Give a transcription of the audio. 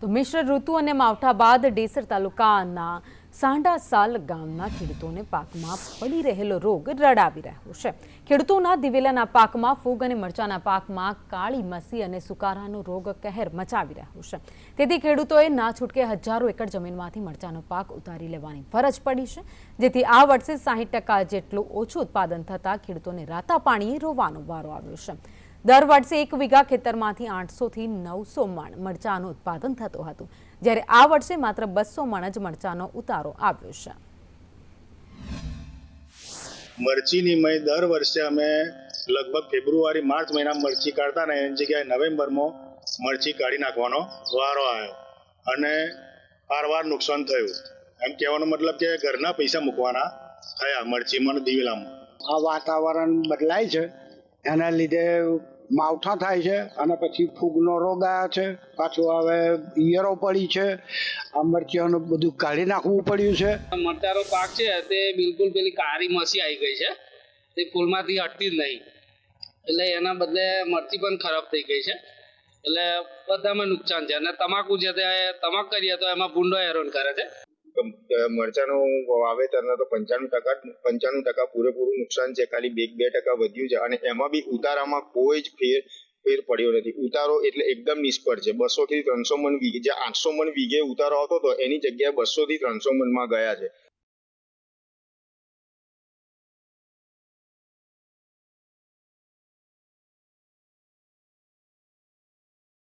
તો મિશ્ર ઋતુ અને માવઠા બાદ ડેસર તાલુકાના સાંડાસાલ ગામના ખેડૂતોને પાકમાં પડી રહેલો રોગ રડાવી રહ્યો છે. ખેડૂતોના દિવેલાના પાકમાં ફૂગ અને મરચાના પાકમાં કાળી મસી અને સુકારાનો રોગ કહેર મચાવી રહ્યો છે. તેથી ખેડૂતોએ ના છૂટકે હજારો એકર જમીનમાંથી મરચાનો પાક ઉતારી લેવાની ફરજ પડી છે. જેથી આ વર્ષે સાહીઠ ટકા જેટલું ઓછું ઉત્પાદન થતાં ખેડૂતોને રાતા પાણીએ રોવાનો વારો આવ્યો છે. દર વર્ષે એક વીઘા ખેતરમાંથી આઠસોથી નવસો મણ મરચાનું ઉત્પાદન થતું હતું. જ્યારે આ વર્ષે માત્ર બસો મણ જ મરચાનો ઉતારો આવ્યો છે. મરચીની મેં દર વર્ષે અમે લગભગ ફેબ્રુઆરી માર્ચ મહિના મરચી કાઢતા ને એની જગ્યાએ નવેમ્બરમાં મરચી કાઢી નાખવાનો વારો આવ્યો. અને પારવાર નુકસાન થયું. એમ કહેવાનો મતલબ કે ઘરના પૈસા મૂકવાના થયા મરચીમાં દિવેલામાં. આ વાતાવરણ બદલાય છે. એના લીધે માવઠા થાય છે અને પછી ફૂગનો રોગ આવ્યો છે. પાછું હવે ઈયરો પડી છે. આ મરચીઓનું બધું કાઢી નાખવું પડ્યું છે. મરચાનો પાક છે તે બિલકુલ પેલી કાળી મસી આવી ગઈ છે. તે ફૂલમાંથી હટતી જ નહીં. એટલે એના બદલે મરચી પણ ખરાબ થઈ ગઈ છે. એટલે બધામાં નુકસાન છે. અને તમાકુ તે તમાક કરીએ તો એમાં ભૂંડો એરોન કરે છે. મરચાનું વાવેતરને તો પંચાણું ટકા પંચાણું ટકા પૂરેપૂરું નુકસાન છે. ખાલી બે બે ટકા વધ્યું છે. અને એમાં બી ઉતારામાં કોઈ જ ફેર ફેર પડ્યો નથી. ઉતારો એટલે એકદમ નિષ્ફળ છે. બસો થી ત્રણસો મણ વીઘે જે આઠસો મણ વીઘે ઉતારો આવતો હતો એની જગ્યાએ બસો થી ત્રણસો મણમાં ગયા છે.